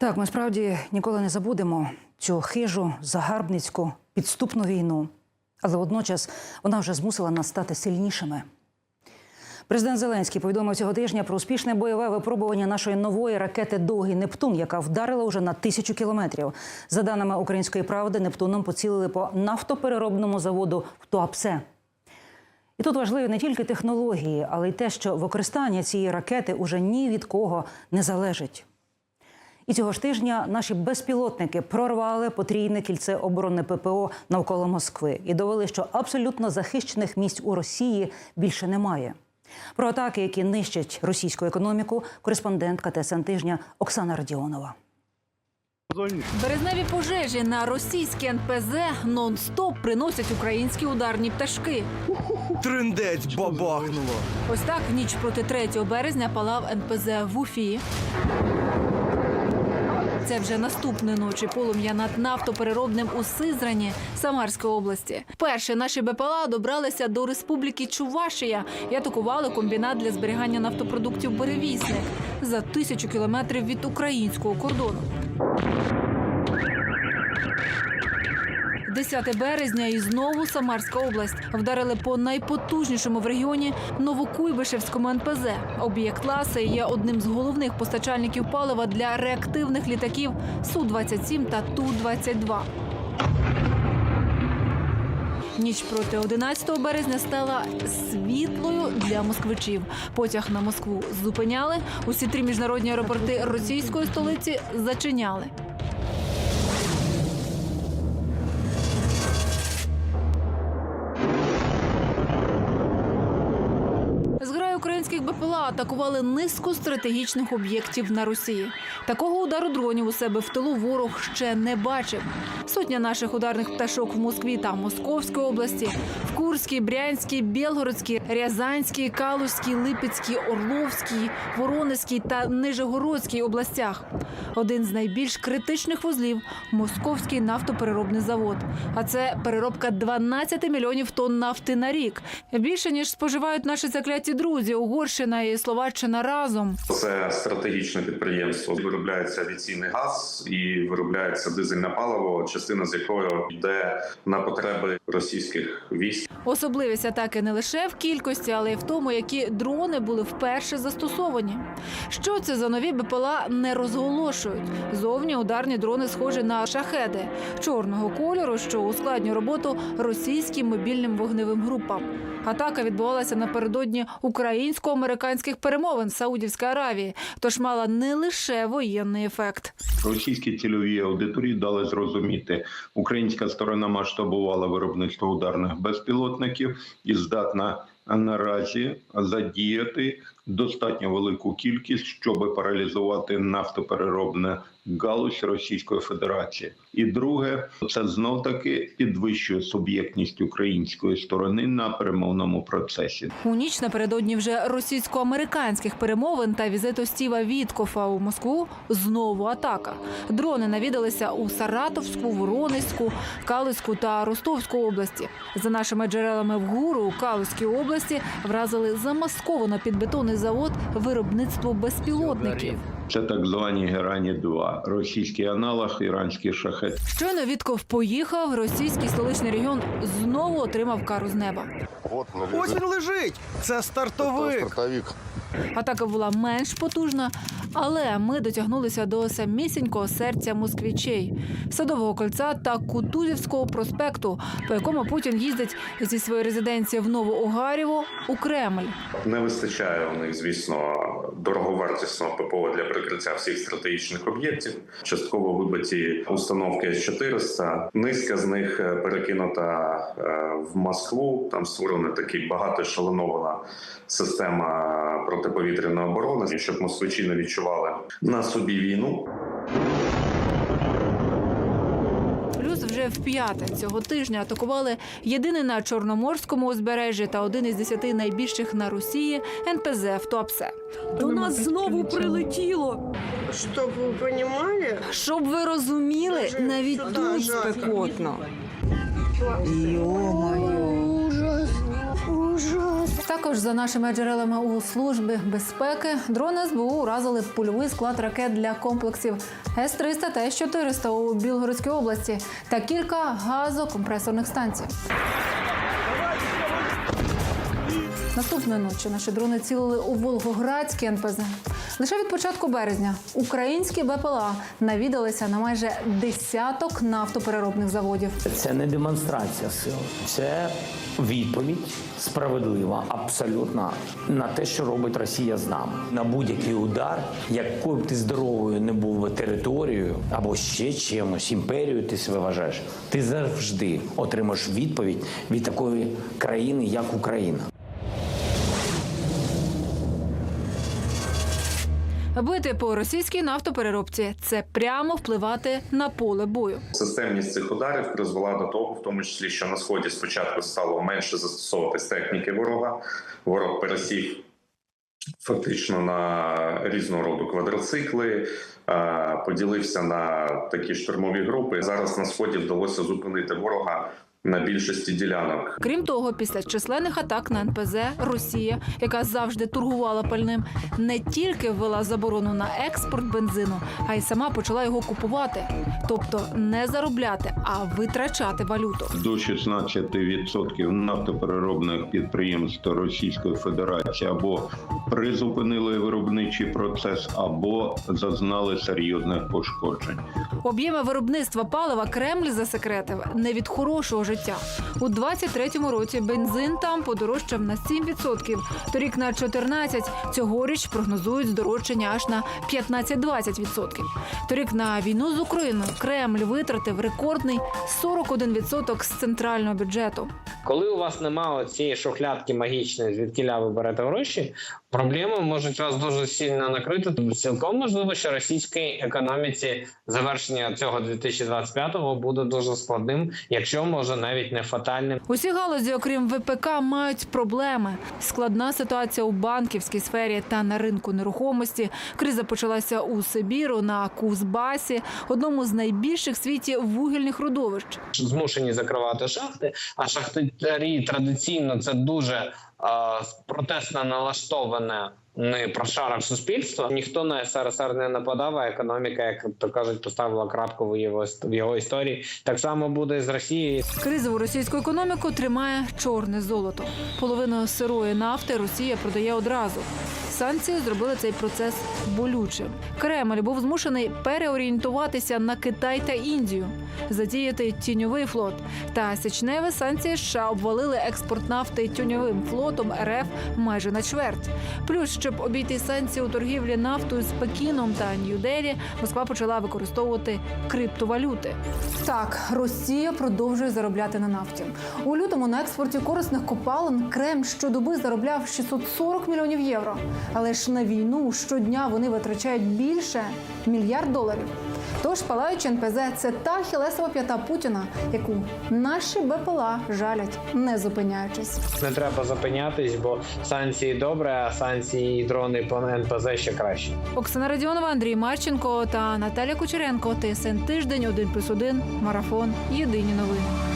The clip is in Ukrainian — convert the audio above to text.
Так, ми справді ніколи не забудемо цю хижу, загарбницьку, підступну війну. Але водночас вона вже змусила нас стати сильнішими. Президент Зеленський повідомив цього тижня про успішне бойове випробування нашої нової ракети Довгий Нептун, яка вдарила вже на тисячу кілометрів. За даними української правди, Нептуном поцілили по нафтопереробному заводу в Туапсе. І тут важливі не тільки технології, але й те, що використання цієї ракети уже ні від кого не залежить. І цього ж тижня наші безпілотники прорвали потрійне кільце оборони ППО навколо Москви і довели, що абсолютно захищених місць у Росії більше немає. Про атаки, які нищать російську економіку, кореспондентка ТСН тижня Оксана Радіонова. Березневі пожежі на російські НПЗ нон-стоп приносять українські ударні пташки. Трендець бабахнуло. Ось так в ніч проти 3 березня палав НПЗ в Уфі. Це вже наступної ночі полум'я над нафтопереробним у Сизрані Самарської області. Перше наші БПЛА добралися до республіки Чувашія і атакували комбінат для зберігання нафтопродуктів Беревісник за тисячу кілометрів від українського кордону. 10 березня і знову Самарська область вдарили по найпотужнішому в регіоні Новокуйбишевському НПЗ. Об'єкт Ласи є одним з головних постачальників палива для реактивних літаків Су-27 та Ту-22. Ніч проти 11 березня стала світлою для москвичів. Потяг на Москву зупиняли. Усі три міжнародні аеропорти російської столиці зачиняли. Атакували низку стратегічних об'єктів на Росії. Такого удару дронів у себе в тилу ворог ще не бачив. Сотня наших ударних пташок в Москві та Московській області, в Курській, Брянській, Білгородській, Рязанській, Калузькій, Липецькій, Орловській, Воронезькій та Нижегородській областях. Один з найбільш критичних вузлів Московський нафтопереробний завод. А це переробка 12 мільйонів тонн нафти на рік. Більше ніж споживають наші закляті друзі Угорщина і Словаччина разом. Це стратегічне підприємство. Виробляється авіаційний газ і виробляється дизельне паливо, частина з якого йде на потреби російських військ. Особливість атаки не лише в кількості, але й в тому, які дрони були вперше застосовані. Що це за нові БПЛА не розголошують. Зовні ударні дрони схожі на шахеди чорного кольору, що ускладнює роботу російським мобільним вогневим групам. Атака відбувалася напередодні українсько-американських перемовин в Саудівській Аравії, тож мала не лише воєнний ефект. Російські цільові аудиторії дали зрозуміти, українська сторона масштабувала виробництво ударних безпілотників і здатна наразі задіяти достатньо велику кількість, щоб паралізувати нафтопереробне галузь Російської Федерації. І друге, це знов таки підвищує суб'єктність української сторони на перемовному процесі. У ніч напередодні вже російсько-американських перемовин та візиту Стіва Віткофа у Москву знову атака. Дрони навідалися у Саратовську, Воронезьку, Калузьку та Ростовську області. За нашими джерелами вгору у Калузькій області вразили замасковано під бетонний завод виробництво безпілотників. Це так звані Герані 2 російський аналог іранський шахет. Щойно Вітков поїхав, російський столичний регіон знову отримав кару з неба. От він лежить. Це стартовик. стартовик. Атака була менш потужна, але ми дотягнулися до самісінького серця москвічей, садового кольця та Кутузівського проспекту, по якому Путін їздить зі своєї резиденції в Новоогарєво у Кремль. Не вистачає у них, звісно, дороговартісного ППО для прикриття всіх стратегічних об'єктів. Частково вибиті установки С-400. Низка з них е, перекинута е, в Москву. Там створена така багато шаленована система протиповітряної оборони, щоб москвичі не відчували на собі війну. Плюс вже в п'яте цього тижня атакували єдиний на Чорноморському узбережжі та один із десяти найбільших на Росії НПЗ в Туапсе. До нас знову прилетіло. Щоб ви понимали, Щоб ви розуміли, навіть тут спекотно. ужас, ужас. Також за нашими джерелами у служби безпеки дрони СБУ уразили польовий склад ракет для комплексів С-300 та С-400 у Білгородській області та кілька газокомпресорних станцій. Наступної ночі наші дрони цілили у Волгоградський НПЗ. Лише від початку березня українські БПЛА навідалися на майже десяток нафтопереробних заводів. Це не демонстрація сил, це відповідь справедлива, абсолютно на те, що робить Росія з нами. На будь-який удар, якою б ти здоровою не був би територією або ще чимось, імперією ти себе вважаєш, ти завжди отримаєш відповідь від такої країни, як Україна. Бити по російській нафтопереробці це прямо впливати на поле бою. Системність цих ударів призвела до того, в тому числі, що на сході спочатку стало менше застосовуватись техніки ворога. Ворог пересів фактично на різного роду квадроцикли, поділився на такі штурмові групи. Зараз на сході вдалося зупинити ворога на більшості ділянок. Крім того, після численних атак на НПЗ Росія, яка завжди торгувала пальним, не тільки ввела заборону на експорт бензину, а й сама почала його купувати, тобто не заробляти, а витрачати валюту. До 16% нафтопереробних підприємств Російської Федерації або призупинили виробничий процес, або зазнали серйозних пошкоджень. Об'єми виробництва палива Кремль засекретив не від хорошого життя. У 23-му році бензин там подорожчав на 7%, торік на 14%. Цьогоріч прогнозують здорожчання аж на 15-20%. Торік на війну з Україною Кремль витратив рекордний 41% з центрального бюджету. Коли у вас немає цієї шухлядки магічної, звідкіля ви берете гроші, проблеми можуть вас дуже сильно накрити. Цілком можливо, що російській економіці завершення цього 2025-го буде дуже складним, якщо може навіть не фатальним. Усі галузі, окрім ВПК, мають проблеми. Складна ситуація у банківській сфері та на ринку нерухомості. Криза почалася у Сибіру на Кузбасі, одному з найбільших в світі вугільних родовищ. Змушені закривати шахти, а шахтарі традиційно це дуже протестно налаштоване. Не прошарок суспільства ніхто на СРСР не нападав, а економіка, як то кажуть, поставила крапку в його в його історії. Так само буде з Росією. Кризову російську економіку тримає чорне золото. Половину сирої нафти Росія продає одразу. Санкції зробили цей процес болючим. Кремль був змушений переорієнтуватися на Китай та Індію, задіяти тіньовий флот. Та січневі санкції США обвалили експорт нафти тіньовим флотом РФ майже на чверть. Плюс, щоб обійти санкції у торгівлі нафтою з Пекіном та Нью-Делі, Москва почала використовувати криптовалюти. Так, Росія продовжує заробляти на нафті. У лютому на експорті корисних копалин Кремль щодоби заробляв 640 мільйонів євро. Але ж на війну щодня вони витрачають більше мільярд доларів. Тож палаючи НПЗ це та хілесова п'ята Путіна, яку наші БПЛА жалять, не зупиняючись. Не треба зупинятись, бо санкції добре, а санкції і дрони по НПЗ ще краще. Оксана Радіонова, Андрій Марченко та Наталя Кучеренко. ТСН тиждень 1+,1, марафон. Єдині новини.